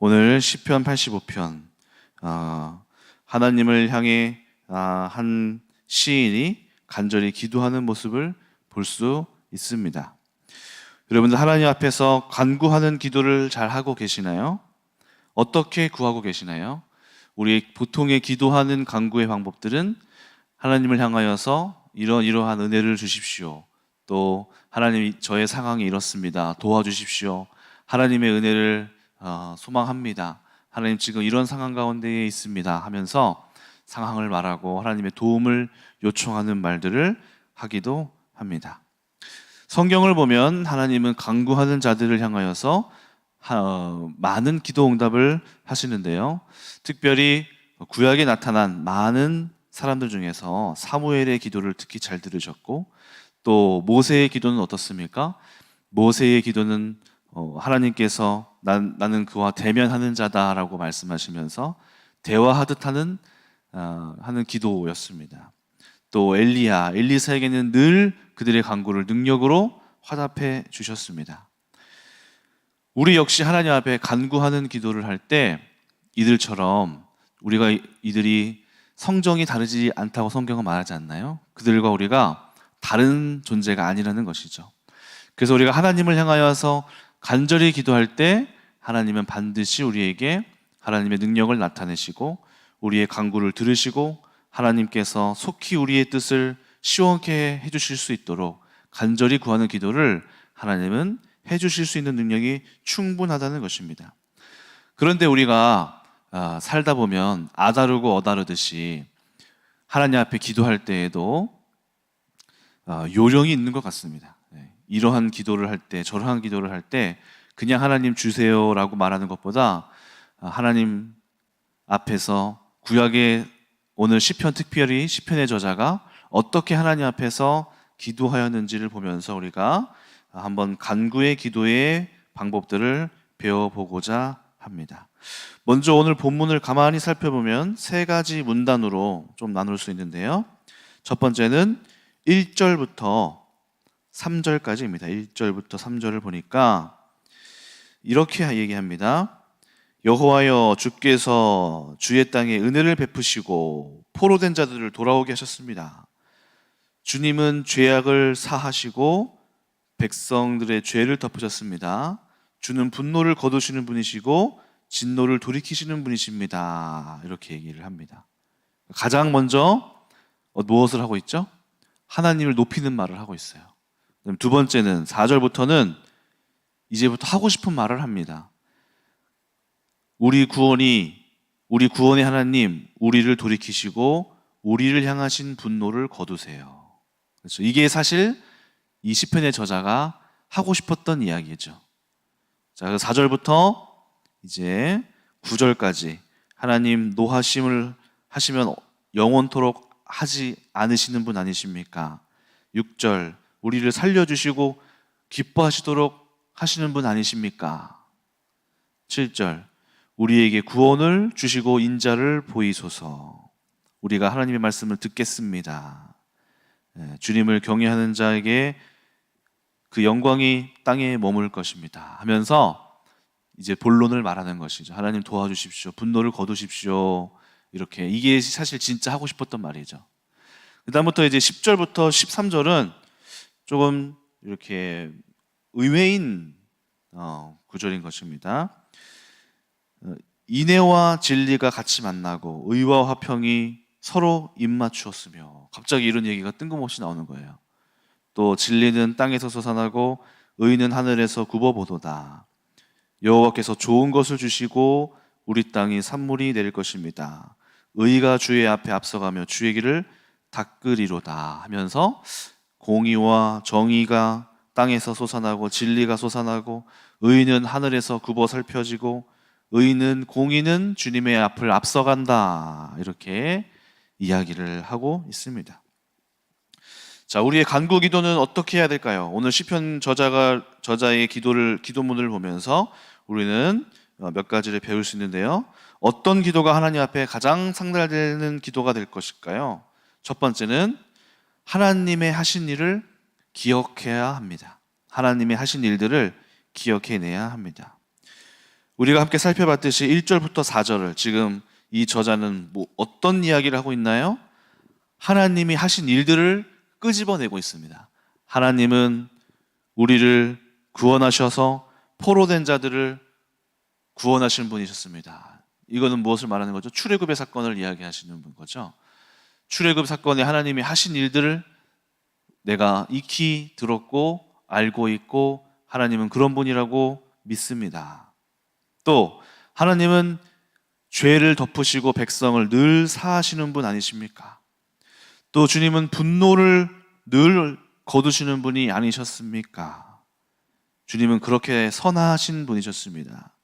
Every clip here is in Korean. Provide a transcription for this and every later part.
오늘 시편 85편 어, 하나님을 향해 아, 한 시인이 간절히 기도하는 모습을 볼 수 있습니다. 여러분들 하나님 앞에서 간구하는 기도를 잘 하고 계시나요? 어떻게 구하고 계시나요? 우리 보통의 기도하는 간구의 방법들은 하나님을 향하여서 이런 이러한 은혜를 주십시오. 또 하나님 저의 상황이 이렇습니다. 도와주십시오. 하나님의 은혜를 어, 소망합니다. 하나님 지금 이런 상황 가운데에 있습니다. 하면서 상황을 말하고 하나님의 도움을 요청하는 말들을 하기도 합니다. 성경을 보면 하나님은 강구하는 자들을 향하여서 어, 많은 기도 응답을 하시는데요. 특별히 구약에 나타난 많은 사람들 중에서 사무엘의 기도를 특히 잘 들으셨고 또 모세의 기도는 어떻습니까? 모세의 기도는 어, 하나님께서 난, 나는 그와 대면하는 자다라고 말씀하시면서 대화하듯 하는 어, 하는 기도였습니다. 또 엘리야, 엘리사에게는 늘 그들의 간구를 능력으로 화답해 주셨습니다. 우리 역시 하나님 앞에 간구하는 기도를 할 때 이들처럼 우리가 이들이 성정이 다르지 않다고 성경은 말하지 않나요? 그들과 우리가 다른 존재가 아니라는 것이죠. 그래서 우리가 하나님을 향하여서 간절히 기도할 때 하나님은 반드시 우리에게 하나님의 능력을 나타내시고 우리의 간구를 들으시고 하나님께서 속히 우리의 뜻을 시원케 해 주실 수 있도록 간절히 구하는 기도를 하나님은 해 주실 수 있는 능력이 충분하다는 것입니다. 그런데 우리가 아, 살다 보면 아다르고 어다르듯이 하나님 앞에 기도할 때에도 아, 요령이 있는 것 같습니다. 네, 이러한 기도를 할 때, 저러한 기도를 할 때 그냥 하나님 주세요라고 말하는 것보다 아, 하나님 앞에서 구약의 오늘 시편 특별히 시편의 저자가 어떻게 하나님 앞에서 기도하였는지를 보면서 우리가 한번 간구의 기도의 방법들을 배워보고자 합니다. 먼저 오늘 본문을 가만히 살펴보면 세 가지 문단으로 좀 나눌 수 있는데요. 첫 번째는 1절부터 3절까지입니다. 1절부터 3절을 보니까 이렇게 얘기합니다. 여호와여 주께서 주의 땅에 은혜를 베푸시고 포로된 자들을 돌아오게 하셨습니다. 주님은 죄악을 사하시고 백성들의 죄를 덮으셨습니다. 주는 분노를 거두시는 분이시고 진노를 돌이키시는 분이십니다. 이렇게 얘기를 합니다. 가장 먼저 어, 무엇을 하고 있죠? 하나님을 높이는 말을 하고 있어요. 두 번째는 4절부터는 이제부터 하고 싶은 말을 합니다. 우리 구원이 우리 구원의 하나님 우리를 돌이키시고 우리를 향하신 분노를 거두세요. 그렇죠. 이게 사실 이 시편의 저자가 하고 싶었던 이야기죠. 자, 4절부터 이제 9절까지 하나님 노하심을 하시면 영원토록 하지 않으시는 분 아니십니까? 6절 우리를 살려 주시고 기뻐하시도록 하시는 분 아니십니까? 7절 우리에게 구원을 주시고 인자를 보이소서 우리가 하나님의 말씀을 듣겠습니다. 예, 주님을 경외하는 자에게 그 영광이 땅에 머물 것입니다. 하면서 이제 본론을 말하는 것이죠. 하나님 도와주십시오. 분노를 거두십시오. 이렇게 이게 사실 진짜 하고 싶었던 말이죠. 그다음부터 이제 10절부터 13절은 조금 이렇게 의외인 어, 구절인 것입니다. 어, 인애와 진리가 같이 만나고 의와 화평이 서로 입맞추었으며 갑자기 이런 얘기가 뜬금없이 나오는 거예요. 또 진리는 땅에서 솟아나고 의는 하늘에서 굽어보도다. 여호와께서 좋은 것을 주시고 우리 땅이 산물이 내릴 것입니다. 의가 주의 앞에 앞서가며 주의 길을 닦으리로다 하면서 공의와 정의가 땅에서 솟아나고 진리가 솟아나고 의는 하늘에서 굽어 살펴지고 의는 공의는 주님의 앞을 앞서간다 이렇게 이야기를 하고 있습니다. 자, 우리의 간구 기도는 어떻게 해야 될까요? 오늘 시편 저자가 저자의 기도를 기도문을 보면서 우리는 어, 몇 가지를 배울 수 있는데요. 어떤 기도가 하나님 앞에 가장 상달되는 기도가 될 것일까요? 첫 번째는 하나님의 하신 일을 기억해야 합니다. 하나님의 하신 일들을 기억해내야 합니다. 우리가 함께 살펴봤듯이 1절부터 4절을 지금 이 저자는 뭐 어떤 이야기를 하고 있나요? 하나님이 하신 일들을 끄집어내고 있습니다. 하나님은 우리를 구원하셔서 포로된 자들을 구원하신 분이셨습니다. 이거는 무엇을 말하는 거죠? 출애굽의 사건을 이야기하시는 분 거죠. 출애굽 사건에 하나님이 하신 일들을 내가 익히 들었고 알고 있고 하나님은 그런 분이라고 믿습니다. 또 하나님은 죄를 덮으시고 백성을 늘 사하시는 분 아니십니까? 또 주님은 분노를 늘 거두시는 분이 아니셨습니까? 주님은 그렇게 선하신 분이셨습니다.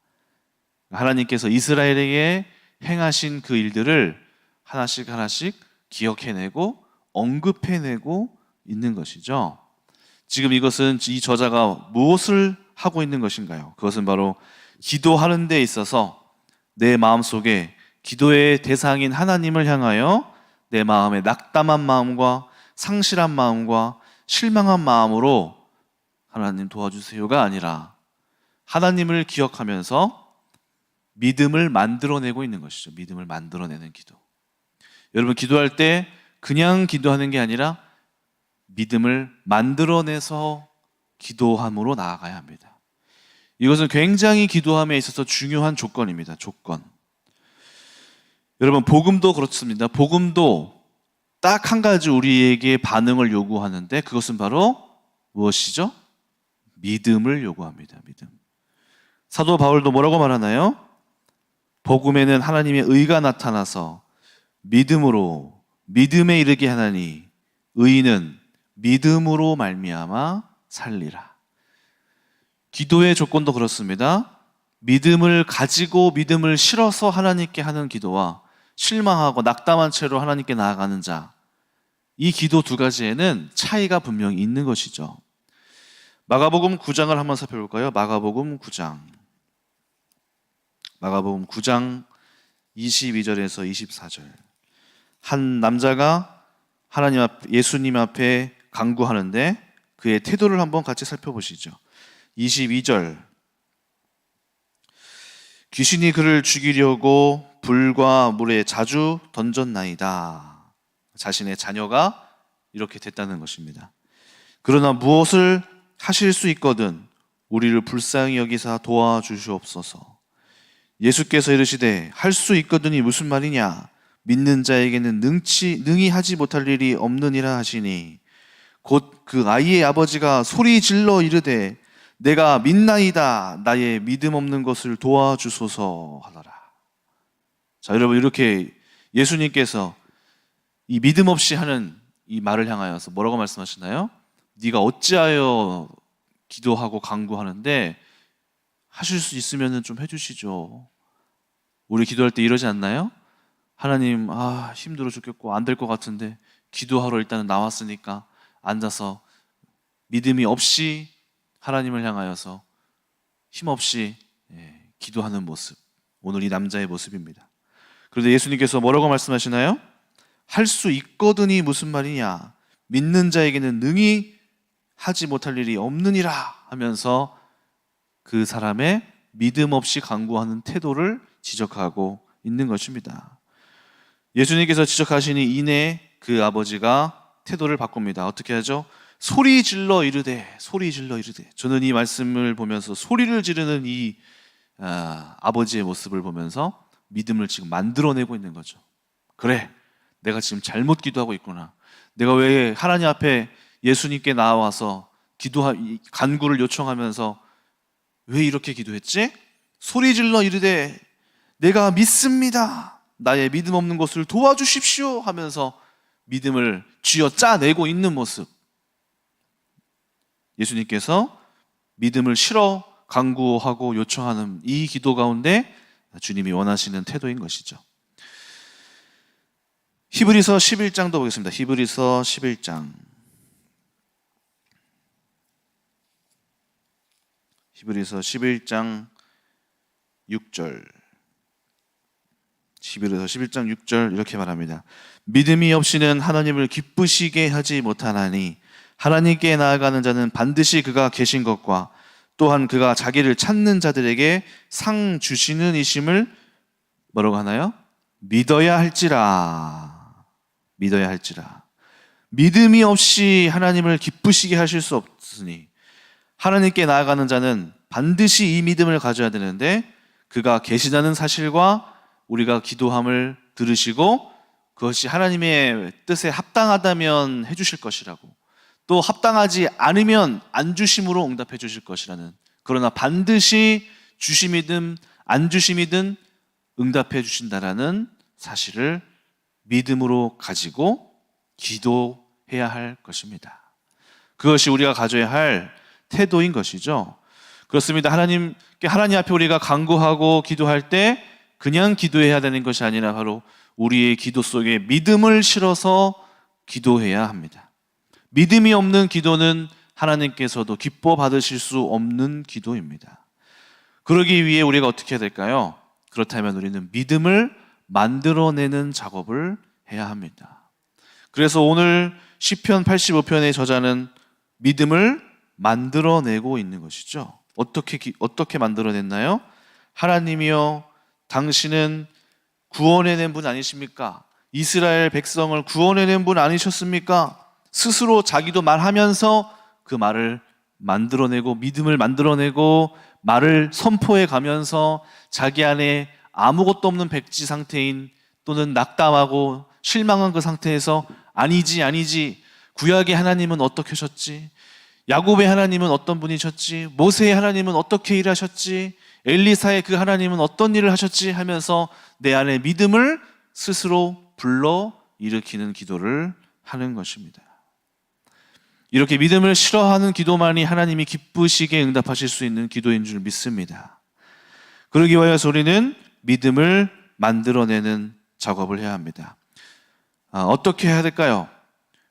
하나님께서 이스라엘에게 행하신 그 일들을 하나씩 하나씩 기억해내고 언급해내고 있는 것이죠. 지금 이것은 이 저자가 무엇을 하고 있는 것인가요? 그것은 바로 기도하는 데 있어서 내 마음 속에 기도의 대상인 하나님을 향하여 내 마음의 낙담한 마음과 상실한 마음과 실망한 마음으로 하나님 도와주세요가 아니라 하나님을 기억하면서 믿음을 만들어내고 있는 것이죠. 믿음을 만들어내는 기도. 여러분 기도할 때 그냥 기도하는 게 아니라 믿음을 만들어내서 기도함으로 나아가야 합니다. 이것은 굉장히 기도함에 있어서 중요한 조건입니다. 조건. 여러분 복음도 그렇습니다. 복음도 딱 한 가지 우리에게 반응을 요구하는데 그것은 바로 무엇이죠? 믿음을 요구합니다. 믿음. 사도 바울도 뭐라고 말하나요? 복음에는 하나님의 의가 나타나서 믿음으로 믿음에 이르게 하나니 의인은 믿음으로 말미암아 살리라. 기도의 조건도 그렇습니다. 믿음을 가지고 믿음을 실어서 하나님께 하는 기도와 실망하고 낙담한 채로 하나님께 나아가는 자. 이 기도 두 가지에는 차이가 분명히 있는 것이죠. 마가복음 9장을 한번 살펴볼까요? 마가복음 9장. 마가복음 9장 22절에서 24절. 한 남자가 하나님 앞 예수님 앞에 강구하는데 그의 태도를 한번 같이 살펴보시죠. 22절. 귀신이 그를 죽이려고 불과 물에 자주 던졌나이다. 자신의 자녀가 이렇게 됐다는 것입니다. 그러나 무엇을 하실 수 있거든 우리를 불쌍히 여기사 도와주시옵소서. 예수께서 이르시되 할 수 있거든이 무슨 말이냐? 믿는 자에게는 능치 능히 하지 못할 일이 없느니라 하시니 곧 그 아이의 아버지가 소리 질러 이르되 내가 믿나이다 나의 믿음 없는 것을 도와주소서 하더라. 자, 여러분 이렇게 예수님께서 이 믿음 없이 하는 이 말을 향하여서 뭐라고 말씀하시나요? 네가 어찌하여 기도하고 간구하는데 하실 수 있으면 좀 해주시죠. 우리 기도할 때 이러지 않나요? 하나님, 아, 힘들어 죽겠고 안 될 것 같은데 기도하러 일단은 나왔으니까 앉아서 믿음이 없이 하나님을 향하여서 힘없이 예, 기도하는 모습. 오늘 이 남자의 모습입니다. 그런데 예수님께서 뭐라고 말씀하시나요? 할 수 있거든이 무슨 말이냐? 믿는 자에게는 능히 하지 못할 일이 없느니라 하면서 그 사람의 믿음 없이 강구하는 태도를 지적하고 있는 것입니다. 예수님께서 지적하시니 이내 그 아버지가 태도를 바꿉니다. 어떻게 하죠? 소리 질러 이르되 소리 질러 이르되 저는 이 말씀을 보면서 소리를 지르는 이 아, 아버지의 모습을 보면서 믿음을 지금 만들어내고 있는 거죠. 그래, 내가 지금 잘못 기도하고 있구나. 내가 왜 하나님 앞에 예수님께 나와서 기도하 간구를 요청하면서 왜 이렇게 기도했지? 소리 질러 이르되 내가 믿습니다. 나의 믿음 없는 것을 도와주십시오 하면서 믿음을 쥐어 짜내고 있는 모습. 예수님께서 믿음을 실어 강구하고 요청하는 이 기도 가운데 주님이 원하시는 태도인 것이죠. 히브리서 11장도 보겠습니다. 히브리서 11장. 히브리서 11장 6절. 히브리서 11장 6절 이렇게 말합니다. 믿음이 없이는 하나님을 기쁘시게 하지 못하나니 하나님께 나아가는 자는 반드시 그가 계신 것과 또한 그가 자기를 찾는 자들에게 상 주시는 이심을 뭐라고 하나요? 믿어야 할지라. 믿어야 할지라. 믿음이 없이 하나님을 기쁘시게 하실 수 없으니 하나님께 나아가는 자는 반드시 이 믿음을 가져야 되는데 그가 계시다는 사실과 우리가 기도함을 들으시고 그것이 하나님의 뜻에 합당하다면 해주실 것이라고 또 합당하지 않으면 안 주심으로 응답해 주실 것이라는 그러나 반드시 주심이든 안 주심이든 응답해 주신다라는 사실을 믿음으로 가지고 기도해야 할 것입니다. 그것이 우리가 가져야 할 태도인 것이죠. 그렇습니다. 하나님께 하나님 앞에 우리가 간구하고 기도할 때 그냥 기도해야 되는 것이 아니라 바로 우리의 기도 속에 믿음을 실어서 기도해야 합니다. 믿음이 없는 기도는 하나님께서도 기뻐 받으실 수 없는 기도입니다. 그러기 위해 우리가 어떻게 해야 될까요? 그렇다면 우리는 믿음을 만들어내는 작업을 해야 합니다. 그래서 오늘 시편 85편의 저자는 믿음을 만들어내고 있는 것이죠. 어떻게 기- 어떻게 만들어냈나요? 하나님이여 당신은 구원해낸 분 아니십니까? 이스라엘 백성을 구원해낸 분 아니셨습니까? 스스로 자기도 말하면서 그 말을 만들어내고 믿음을 만들어내고 말을 선포해 가면서 자기 안에 아무것도 없는 백지 상태인 또는 낙담하고 실망한 그 상태에서 아니지 아니지 구약의 하나님은 어떻게 하셨지? 야곱의 하나님은 어떤 분이셨지? 모세의 하나님은 어떻게 일하셨지? 엘리사의 그 하나님은 어떤 일을 하셨지? 하면서 내 안에 믿음을 스스로 불러 일으키는 기도를 하는 것입니다. 이렇게 믿음을 싫어하는 기도만이 하나님이 기쁘시게 응답하실 수 있는 기도인 줄 믿습니다. 그러기 위하여서 우리는 믿음을 만들어내는 작업을 해야 합니다. 아, 어떻게 해야 될까요?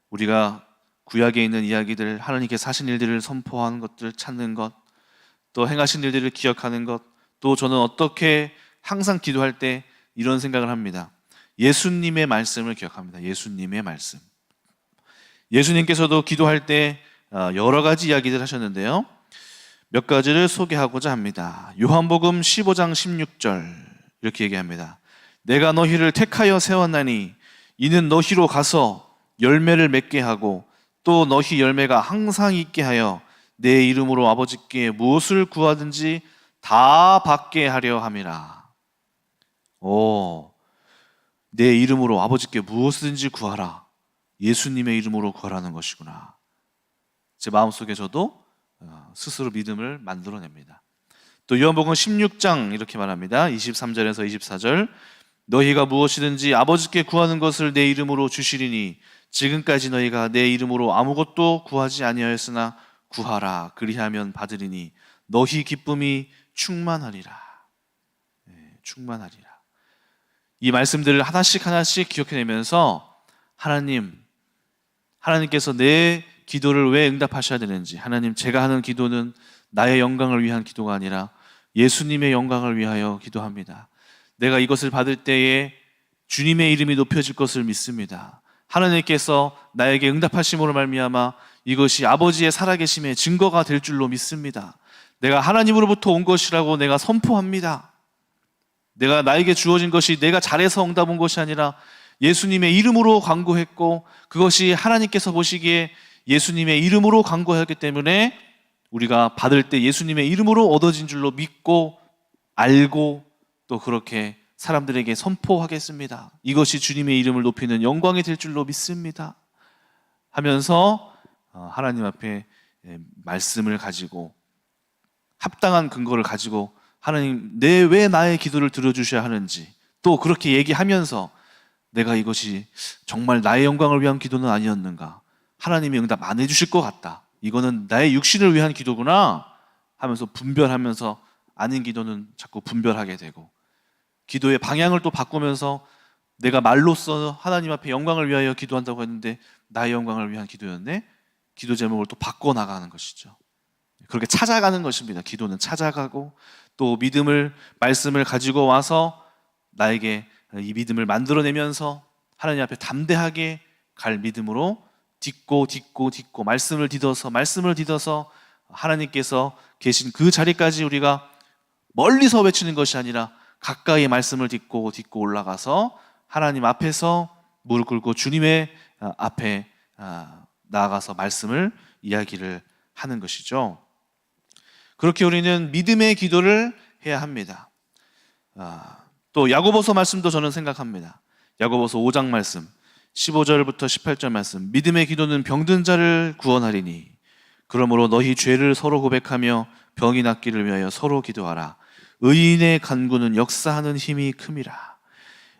우리가 구약에 있는 이야기들, 하나님께 사신 일들을 선포하는 것들 찾는 것, 또 행하신 일들을 기억하는 것, 또 저는 어떻게 항상 기도할 때 이런 생각을 합니다. 예수님의 말씀을 기억합니다. 예수님의 말씀. 예수님께서도 기도할 때 어, 여러 가지 이야기들 하셨는데요. 몇 가지를 소개하고자 합니다. 요한복음 15장 16절 이렇게 얘기합니다. 내가 너희를 택하여 세웠나니 이는 너희로 가서 열매를 맺게 하고 또 너희 열매가 항상 있게 하여 내 이름으로 아버지께 무엇을 구하든지 다 받게 하려 함이라. 오, 내 이름으로 아버지께 무엇이든지 구하라. 예수님의 이름으로 구하라는 것이구나. 제 마음속에 저도 어, 스스로 믿음을 만들어냅니다. 또 요한복음 16장 이렇게 말합니다. 23절에서 24절 너희가 무엇이든지 아버지께 구하는 것을 내 이름으로 주시리니 지금까지 너희가 내 이름으로 아무것도 구하지 아니하였으나 구하라 그리하면 받으리니 너희 기쁨이 충만하리라. 네, 충만하리라. 이 말씀들을 하나씩 하나씩 기억해내면서 하나님 하나님께서 내 기도를 왜 응답하셔야 되는지 하나님 제가 하는 기도는 나의 영광을 위한 기도가 아니라 예수님의 영광을 위하여 기도합니다. 내가 이것을 받을 때에 주님의 이름이 높여질 것을 믿습니다. 하나님께서 나에게 응답하심으로 말미암아 이것이 아버지의 살아계심의 증거가 될 줄로 믿습니다. 내가 하나님으로부터 온 것이라고 내가 선포합니다. 내가 나에게 주어진 것이 내가 잘해서 응답 온 것이 아니라 예수님의 이름으로 간구했고 그것이 하나님께서 보시기에 예수님의 이름으로 간구하였기 때문에 우리가 받을 때 예수님의 이름으로 얻어진 줄로 믿고 알고 또 그렇게 사람들에게 선포하겠습니다. 이것이 주님의 이름을 높이는 영광이 될 줄로 믿습니다. 하면서 어, 하나님 앞에 예, 말씀을 가지고 합당한 근거를 가지고 하나님 내 왜 나의 기도를 들어주셔야 하는지 또 그렇게 얘기하면서 내가 이것이 정말 나의 영광을 위한 기도는 아니었는가 하나님이 응답 안 해주실 것 같다 이거는 나의 육신을 위한 기도구나 하면서 분별하면서 아닌 기도는 자꾸 분별하게 되고 기도의 방향을 또 바꾸면서 내가 말로써 하나님 앞에 영광을 위하여 기도한다고 했는데 나의 영광을 위한 기도였네. 기도 제목을 또 바꿔 나가는 것이죠. 그렇게 찾아가는 것입니다. 기도는 찾아가고 또 믿음을 말씀을 가지고 와서 나에게 이 믿음을 만들어내면서 하나님 앞에 담대하게 갈 믿음으로 딛고 딛고 딛고 말씀을 디뎌서 말씀을 디뎌서 하나님께서 계신 그 자리까지 우리가 멀리서 외치는 것이 아니라 가까이 말씀을 딛고 딛고 올라가서 하나님 앞에서 무릎 꿇고 주님의 아, 앞에 아, 나아가서 말씀을 이야기를 하는 것이죠. 그렇게 우리는 믿음의 기도를 해야 합니다. 아, 또 야고보서 말씀도 저는 생각합니다. 야고보서 5장 말씀 15절부터 18절 말씀 믿음의 기도는 병든 자를 구원하리니 그러므로 너희 죄를 서로 고백하며 병이 낫기를 위하여 서로 기도하라 의인의 간구는 역사하는 힘이 큼이라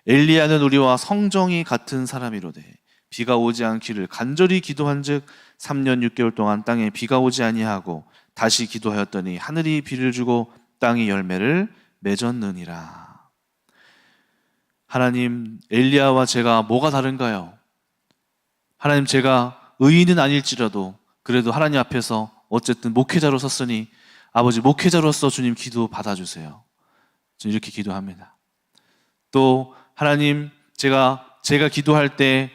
엘리야는 우리와 성정이 같은 사람이로되 비가 오지 않기를 간절히 기도한즉 3년 6개월 동안 땅에 비가 오지 아니하고 다시 기도하였더니 하늘이 비를 주고 땅이 열매를 맺었느니라 하나님 엘리야와 제가 뭐가 다른가요? 하나님 제가 의인은 아닐지라도 그래도 하나님 앞에서 어쨌든 목회자로 섰으니 아버지 목회자로서 주님 기도 받아주세요. 저는 이렇게 기도합니다. 또 하나님 제가 제가 기도할 때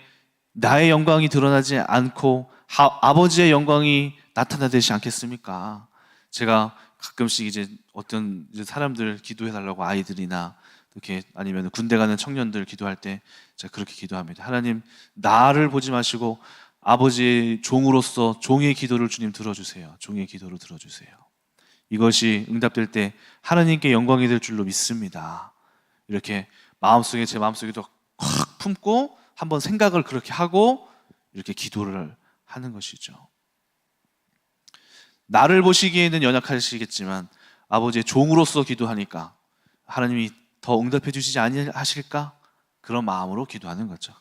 나의 영광이 드러나지 않고 하- 아버지의 영광이 나타나되지 않겠습니까? 제가 가끔씩 이제 어떤 이제 사람들 기도해 달라고 아이들이나 이렇게 아니면 군대 가는 청년들 기도할 때 제가 그렇게 기도합니다. 하나님 나를 보지 마시고 아버지의 종으로서 종의 기도를 주님 들어주세요. 종의 기도를 들어주세요. 이것이 응답될 때 하나님께 영광이 될 줄로 믿습니다. 이렇게 마음속에 제 마음속에도 확 품고 한번 생각을 그렇게 하고 이렇게 기도를 하는 것이죠. 나를 보시기에는 연약하시겠지만 아버지의 종으로서 기도하니까 하나님이 더 응답해 주시지 아니하실까? 그런 마음으로 기도하는 거죠.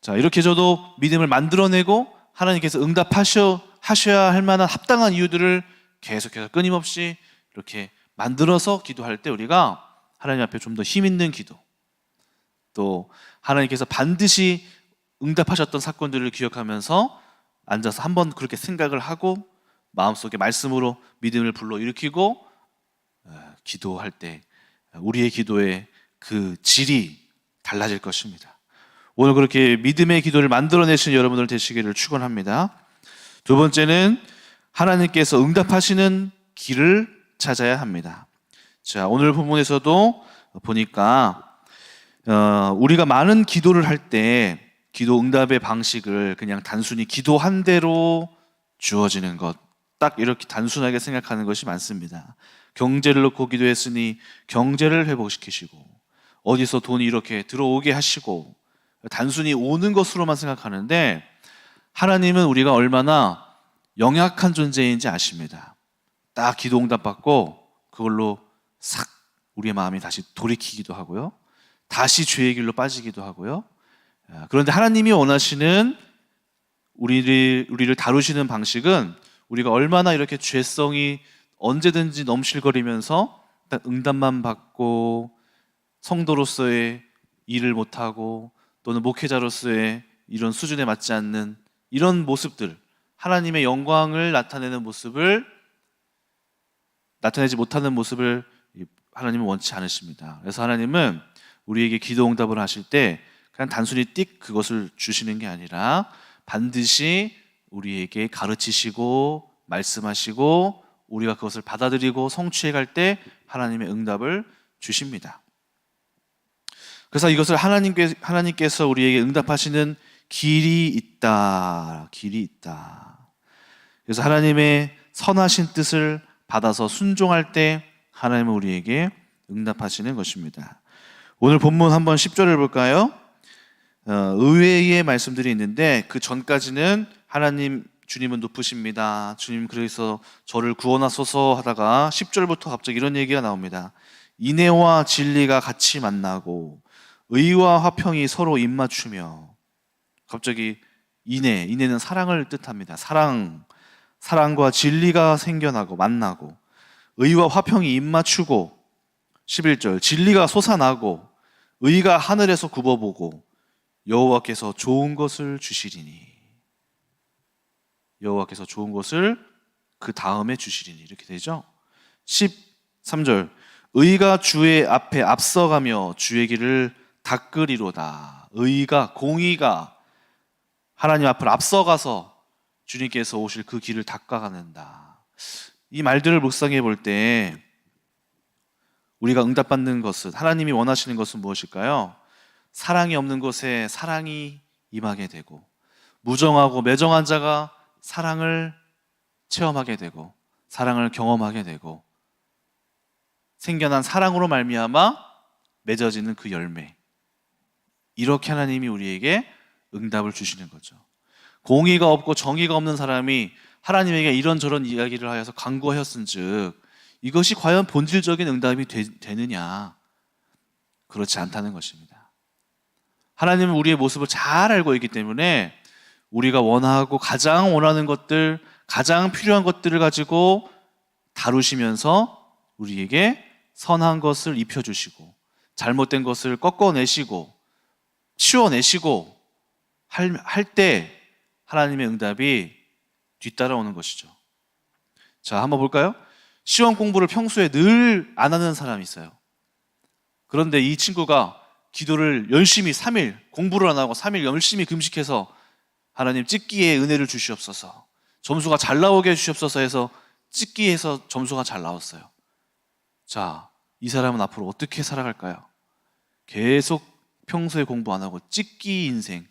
자, 이렇게 저도 믿음을 만들어내고 하나님께서 응답하셔 하셔야 할 만한 합당한 이유들을 계속해서 끊임없이 이렇게 만들어서 기도할 때 우리가 하나님 앞에 좀 더 힘 있는 기도 또 하나님께서 반드시 응답하셨던 사건들을 기억하면서 앉아서 한번 그렇게 생각을 하고 마음속에 말씀으로 믿음을 불러 일으키고 어, 기도할 때 우리의 기도의 그 질이 달라질 것입니다. 오늘 그렇게 믿음의 기도를 만들어내신 여러분들 되시기를 축원합니다. 두 번째는 하나님께서 응답하시는 길을 찾아야 합니다. 자, 오늘 본문에서도 보니까 어, 우리가 많은 기도를 할 때 기도 응답의 방식을 그냥 단순히 기도한 대로 주어지는 것, 딱 이렇게 단순하게 생각하는 것이 많습니다. 경제를 놓고 기도했으니 경제를 회복시키시고 어디서 돈이 이렇게 들어오게 하시고 단순히 오는 것으로만 생각하는데 하나님은 우리가 얼마나 영약한 존재인지 아십니다. 딱 기도 응답 받고 그걸로 싹 우리의 마음이 다시 돌이키기도 하고요. 다시 죄의 길로 빠지기도 하고요. 아, 그런데 하나님이 원하시는 우리를 우리를 다루시는 방식은 우리가 얼마나 이렇게 죄성이 언제든지 넘실거리면서 딱 응답만 받고 성도로서의 일을 못하고 또는 목회자로서의 이런 수준에 맞지 않는 이런 모습들 하나님의 영광을 나타내는 모습을 나타내지 못하는 모습을 하나님은 원치 않으십니다. 그래서 하나님은 우리에게 기도 응답을 하실 때 그냥 단순히 띡 그것을 주시는 게 아니라 반드시 우리에게 가르치시고 말씀하시고 우리가 그것을 받아들이고 성취해 갈 때 하나님의 응답을 주십니다. 그래서 이것을 하나님께, 하나님께서 우리에게 응답하시는 길이 있다. 길이 있다. 그래서 하나님의 선하신 뜻을 받아서 순종할 때 하나님은 우리에게 응답하시는 것입니다. 오늘 본문 한번 10절을 볼까요? 어, 의외의 말씀들이 있는데 그 전까지는 하나님 주님은 높으십니다. 주님 그래서 저를 구원하소서 하다가 10절부터 갑자기 이런 얘기가 나옵니다. 인애와 진리가 같이 만나고 의와 화평이 서로 입맞추며 갑자기 인애, 인애는 사랑을 뜻합니다. 사랑, 사랑과 진리가 생겨나고 만나고 의와 화평이 입맞추고 11절 진리가 솟아나고 의가 하늘에서 굽어보고 여호와께서 좋은 것을 주시리니 여호와께서 좋은 것을 그 다음에 주시리니 이렇게 되죠. 13절 의가 주의 앞에 앞서가며 주의 길을 닦으리로다. 의가 공의가 하나님 앞을 앞서가서 주님께서 오실 그 길을 닦아가는다. 이 말들을 묵상해 볼 때 우리가 응답받는 것은 하나님이 원하시는 것은 무엇일까요? 사랑이 없는 곳에 사랑이 임하게 되고 무정하고 매정한 자가 사랑을 체험하게 되고 사랑을 경험하게 되고 생겨난 사랑으로 말미암아 맺어지는 그 열매 이렇게 하나님이 우리에게 응답을 주시는 거죠. 공의가 없고 정의가 없는 사람이 하나님에게 이런저런 이야기를 하여서 간구하였은즉 이것이 과연 본질적인 응답이 되, 되느냐? 그렇지 않다는 것입니다. 하나님은 우리의 모습을 잘 알고 있기 때문에 우리가 원하고 가장 원하는 것들, 가장 필요한 것들을 가지고 다루시면서 우리에게 선한 것을 입혀주시고 잘못된 것을 꺾어내시고 치워내시고 할 때 하나님의 응답이 뒤따라오는 것이죠. 자, 한번 볼까요? 시험 공부를 평소에 늘 안 하는 사람이 있어요. 그런데 이 친구가 기도를 열심히 3일 공부를 안 하고 3일 열심히 금식해서 하나님 찍기에 은혜를 주시옵소서. 점수가 잘 나오게 해주시옵소서 해서 찍기에서 점수가 잘 나왔어요. 자, 이 사람은 앞으로 어떻게 살아갈까요? 계속 평소에 공부 안 하고 찍기 인생.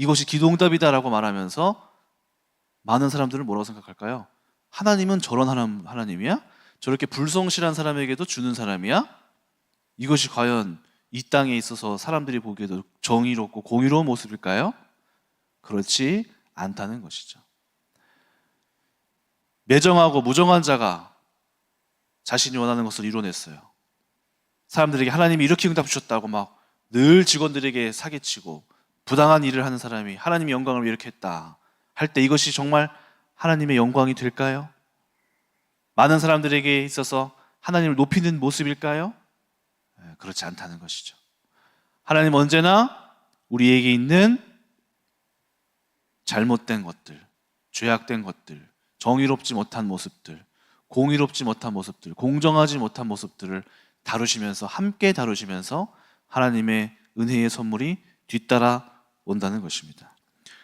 이것이 기도응답이다라고 말하면서 많은 사람들은 뭐라고 생각할까요? 하나님은 저런 하나님, 하나님이야? 저렇게 불성실한 사람에게도 주는 사람이야? 이것이 과연 이 땅에 있어서 사람들이 보기에도 정의롭고 공의로운 모습일까요? 그렇지 않다는 것이죠. 매정하고 무정한 자가 자신이 원하는 것을 이뤄냈어요. 사람들에게 하나님이 이렇게 응답 주셨다고 막 늘 직원들에게 사기치고 부당한 일을 하는 사람이 하나님의 영광을 이렇게 했다 할 때 이것이 정말 하나님의 영광이 될까요? 많은 사람들에게 있어서 하나님을 높이는 모습일까요? 예, 그렇지 않다는 것이죠. 하나님 언제나 우리에게 있는 잘못된 것들, 죄악된 것들, 정의롭지 못한 모습들, 공의롭지 못한 모습들, 공정하지 못한 모습들을 다루시면서 함께 다루시면서 하나님의 은혜의 선물이 뒤따라 온다는 것입니다.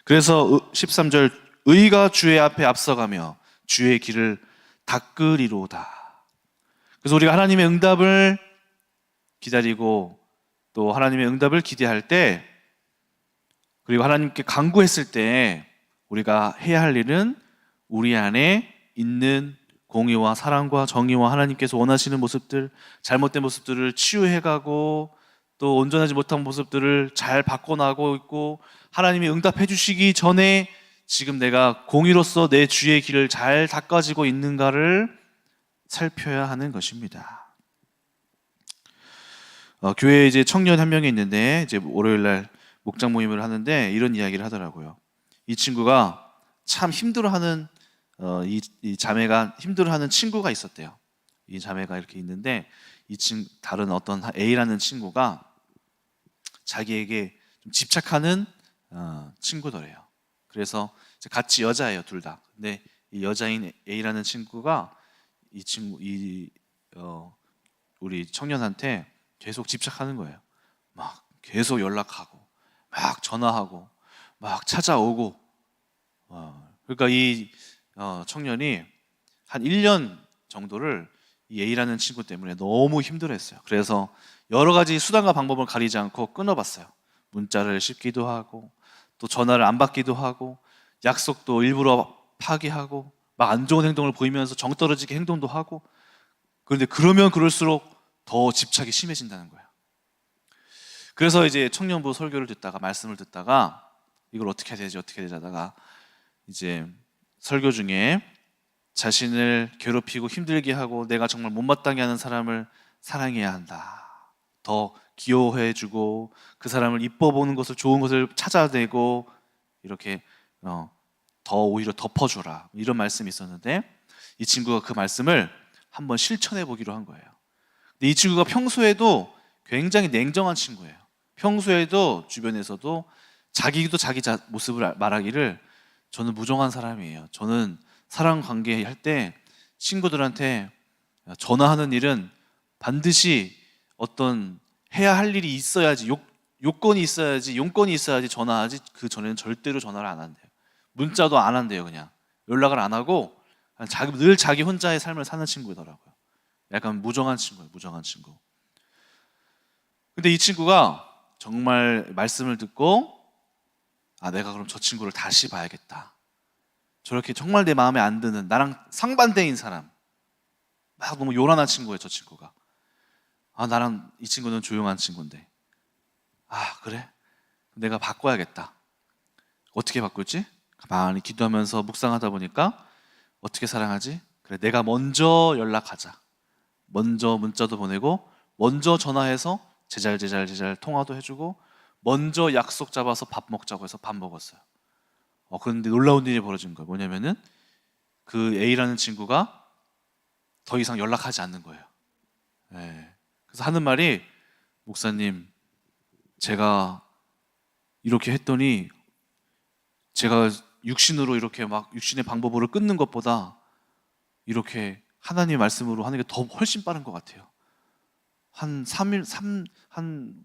그래서 13절 의가 주의 앞에 앞서가며 주의 길을 닦으리로다. 그래서 우리가 하나님의 응답을 기다리고 또 하나님의 응답을 기대할 때 그리고 하나님께 간구했을 때 우리가 해야 할 일은 우리 안에 있는 공의와 사랑과 정의와 하나님께서 원하시는 모습들, 잘못된 모습들을 치유해가고 또 온전하지 못한 모습들을 잘 바꿔나가고 있고 하나님이 응답해 주시기 전에 지금 내가 공의로서 내 주의 길을 잘 닦아지고 있는가를 살펴야 하는 것입니다. 어, 교회에 이제 청년 한 명이 있는데 이제 월요일 날 목장 모임을 하는데 이런 이야기를 하더라고요. 이 친구가 참 힘들어하는 어, 이, 이 자매가 힘들어하는 친구가 있었대요. 이 자매가 이렇게 있는데 이 친, 다른 어떤 A라는 친구가 자기에게 좀 집착하는 어, 친구더래요. 그래서 같이 여자예요, 둘 다. 근데 이 여자인 A라는 친구가 이 친구 이 어, 우리 청년한테 계속 집착하는 거예요. 막 계속 연락하고, 막 전화하고, 막 찾아오고. 어, 그러니까 이 어, 청년이 한 1년 정도를 이 A라는 친구 때문에 너무 힘들어했어요. 그래서 여러 가지 수단과 방법을 가리지 않고 끊어봤어요. 문자를 씹기도 하고, 또 전화를 안 받기도 하고, 약속도 일부러 파기하고, 막 안 좋은 행동을 보이면서 정 떨어지게 행동도 하고, 그런데 그러면 그럴수록 더 집착이 심해진다는 거예요. 그래서 이제 청년부 설교를 듣다가 말씀을 듣다가 이걸 어떻게 해야 되지 어떻게 해야 되지 하다가 이제 설교 중에 자신을 괴롭히고 힘들게 하고 내가 정말 못마땅해 하는 사람을 사랑해야 한다. 더 귀여워해주고 그 사람을 이뻐 보는 것을 좋은 것을 찾아내고 이렇게 어, 더 오히려 덮어주라 이런 말씀이 있었는데 이 친구가 그 말씀을 한번 실천해 보기로 한 거예요. 근데 이 친구가 평소에도 굉장히 냉정한 친구예요. 평소에도 주변에서도 자기도 자기 자, 모습을 말하기를 저는 무정한 사람이에요. 저는 사랑 관계 할 때 친구들한테 전화하는 일은 반드시 어떤 해야 할 일이 있어야지 요, 요건이 있어야지 용건이 있어야지 전화하지 그 전에는 절대로 전화를 안 한대요. 문자도 안 한대요, 그냥. 연락을 안 하고 자기 늘 자기 혼자의 삶을 사는 친구더라고요. 약간 무정한 친구예요, 무정한 친구. 근데 이 친구가 정말 말씀을 듣고 아, 내가 그럼 저 친구를 다시 봐야겠다. 저렇게 정말 내 마음에 안 드는 나랑 상반대인 사람. 막 너무 요란한 친구예요, 저 친구가. 아, 나랑 이 친구는 조용한 친구인데. 아, 그래? 내가 바꿔야겠다. 어떻게 바꿀지? 가만히 기도하면서 묵상하다 보니까 어떻게 사랑하지? 그래, 내가 먼저 연락하자. 먼저 문자도 보내고, 먼저 전화해서 제잘 제잘 제잘 통화도 해주고, 먼저 약속 잡아서 밥 먹자고 해서 밥 먹었어요. 어, 그런데 놀라운 일이 벌어진 거예요. 뭐냐면은 그 A라는 친구가 더 이상 연락하지 않는 거예요. 예. 그래서 하는 말이 목사님, 제가 이렇게 했더니 제가 육신으로 이렇게 막 육신의 방법으로 끊는 것보다 이렇게 하나님 말씀으로 하는 게 더 훨씬 빠른 것 같아요. 한 3일, 3, 한,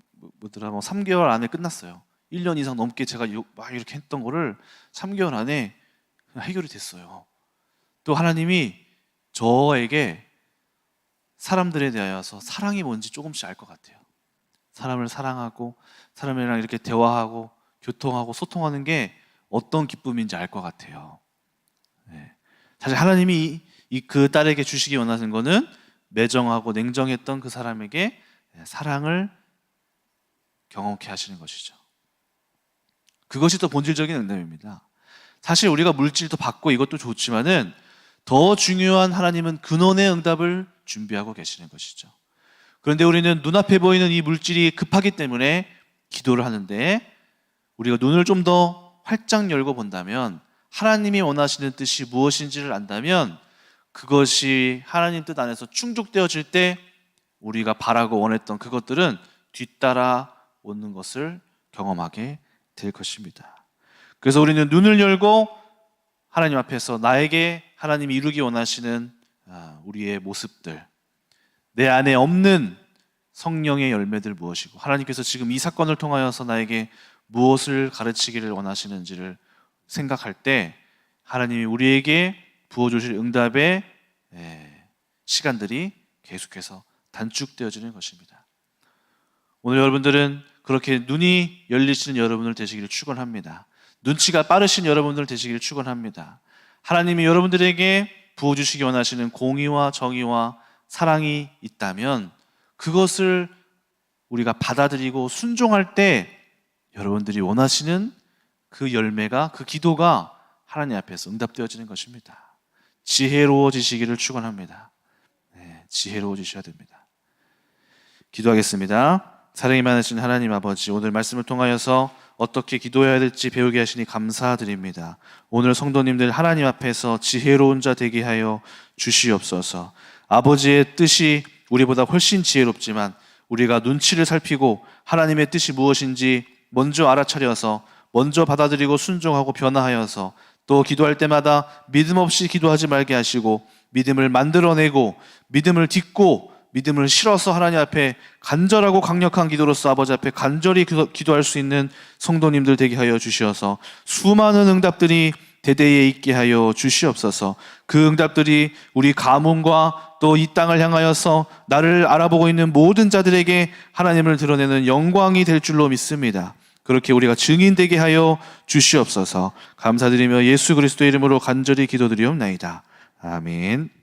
뭐더라, 뭐 3개월 안에 끝났어요. 1년 이상 넘게 제가 요- 막 이렇게 했던 거를 3개월 안에 해결이 됐어요. 또 하나님이 저에게 사람들에 대하여서 사랑이 뭔지 조금씩 알 것 같아요. 사람을 사랑하고 사람이랑 이렇게 대화하고 교통하고 소통하는 게 어떤 기쁨인지 알 것 같아요. 네. 사실 하나님이 이 그 딸에게 주시기 원하는 거는 매정하고 냉정했던 그 사람에게 사랑을 경험케 하시는 것이죠. 그것이 더 본질적인 응답입니다. 사실 우리가 물질도 받고 이것도 좋지만은 더 중요한 하나님은 근원의 응답을 준비하고 계시는 것이죠. 그런데 우리는 눈앞에 보이는 이 물질이 급하기 때문에 기도를 하는데 우리가 눈을 좀 더 활짝 열고 본다면 하나님이 원하시는 뜻이 무엇인지를 안다면 그것이 하나님 뜻 안에서 충족되어질 때 우리가 바라고 원했던 그것들은 뒤따라 오는 것을 경험하게 될 것입니다. 그래서 우리는 눈을 열고 하나님 앞에서 나에게 하나님이 이루기 원하시는 아, 우리의 모습들, 내 안에 없는 성령의 열매들 무엇이고 하나님께서 지금 이 사건을 통하여서 나에게 무엇을 가르치기를 원하시는지를 생각할 때 하나님이 우리에게 부어주실 응답의 예, 시간들이 계속해서 단축되어지는 것입니다. 오늘 여러분들은 그렇게 눈이 열리시는 여러분들 되시기를 축원합니다. 눈치가 빠르신 여러분들 되시기를 축원합니다. 하나님이 여러분들에게 부어주시기 원하시는 공의와 정의와 사랑이 있다면 그것을 우리가 받아들이고 순종할 때 여러분들이 원하시는 그 열매가 그 기도가 하나님 앞에서 응답되어지는 것입니다. 지혜로워지시기를 축원합니다. 네, 지혜로워지셔야 됩니다. 기도하겠습니다. 사랑이 많으신 하나님 아버지, 오늘 말씀을 통하여서 어떻게 기도해야 될지 배우게 하시니 감사드립니다. 오늘 성도님들 하나님 앞에서 지혜로운 자 되게 하여 주시옵소서. 아버지의 뜻이 우리보다 훨씬 지혜롭지만 우리가 눈치를 살피고 하나님의 뜻이 무엇인지 먼저 알아차려서 먼저 받아들이고 순종하고 변화하여서 또 기도할 때마다 믿음 없이 기도하지 말게 하시고 믿음을 만들어내고 믿음을 딛고 믿음을 실어서 하나님 앞에 간절하고 강력한 기도로서 아버지 앞에 간절히 기도- 기도 할 수 있는 성도님들 되게 하여 주시어서 수많은 응답들이 대대에 있게 하여 주시옵소서. 그 응답들이 우리 가문과 또 이 땅을 향하여서 나를 알아보고 있는 모든 자들에게 하나님을 드러내는 영광이 될 줄로 믿습니다. 그렇게 우리가 증인되게 하여 주시옵소서. 감사드리며 예수 그리스도의 이름으로 간절히 기도드리옵나이다. 아멘.